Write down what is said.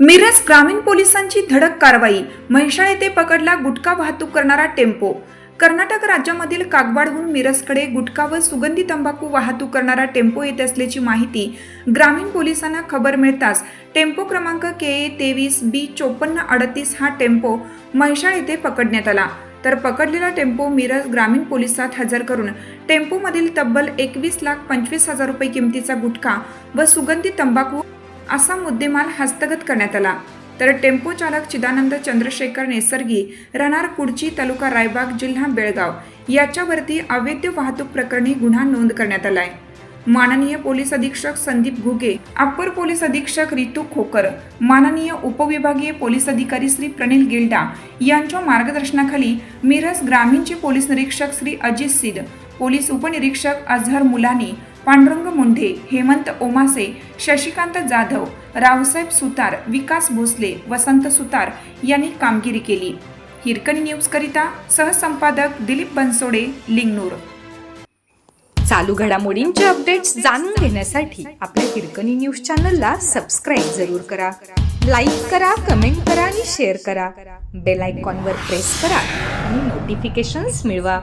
मिरज ग्रामीण पोलिसांची धडक कारवाई म्हैसाळ येथे पकडला गुटखा वाहतूक करणारा टेम्पो. कर्नाटक राज्यामधील कागवाडहून मिरजकडे गुटखा व सुगंधी तंबाखू वाहतूक करणारा टेम्पो येत असल्याची माहिती ग्रामीण पोलिसांना खबर मिळताच टेम्पो क्रमांक के ए तेवीस बी चोपन्न अडतीस हा टेम्पो म्हैसाळ येथे पकडण्यात आला. तर पकडलेला टेम्पो मिरज ग्रामीण पोलिसात हजर करून टेम्पोमधील तब्बल एकवीस लाख पंचवीस हजार रुपये किमतीचा गुटखा व सुगंधी तंबाखू असा मुद्देमाल हस्तगत करण्यात आला. तर टेम्पो चालक चिदानंद चंद्रशेखर नेसर्गी राहणार कुडची तालुका रायबाग जिल्हा बेळगाव. याच्यावरती अवैध वाहतूक प्रकरणी गुन्हा नोंद करण्यात आलाय. माननीय पोलीस अधीक्षक संदीप घुगे अप्पर पोलीस अधीक्षक रितू खोकर माननीय उपविभागीय पोलीस अधिकारी श्री प्रणिल गिल्डा यांच्या मार्गदर्शनाखाली मिरज ग्रामीणचे पोलीस निरीक्षक श्री अजित सिद पोलीस उपनिरीक्षक अझहर मुलानी पांडुरंग मुंढे हेमंत ओमासे शशिकांत जाधव रावसाहेब सुतार विकास भोसले वसंत सुतार यांनी कामगिरी केली. हिरकणी न्यूजकरिता सहसंपादक दिलीप बनसोडे लिंगनूर. चालू घडामोडींचे अपडेट्स जाणून घेण्यासाठी आपल्या हिरकणी न्यूज चॅनलला सबस्क्राईब जरूर करा. लाईक करा कमेंट करा आणि शेअर करा. बेल आयकॉनवर प्रेस करा आणि नोटिफिकेशन्स मिळवा.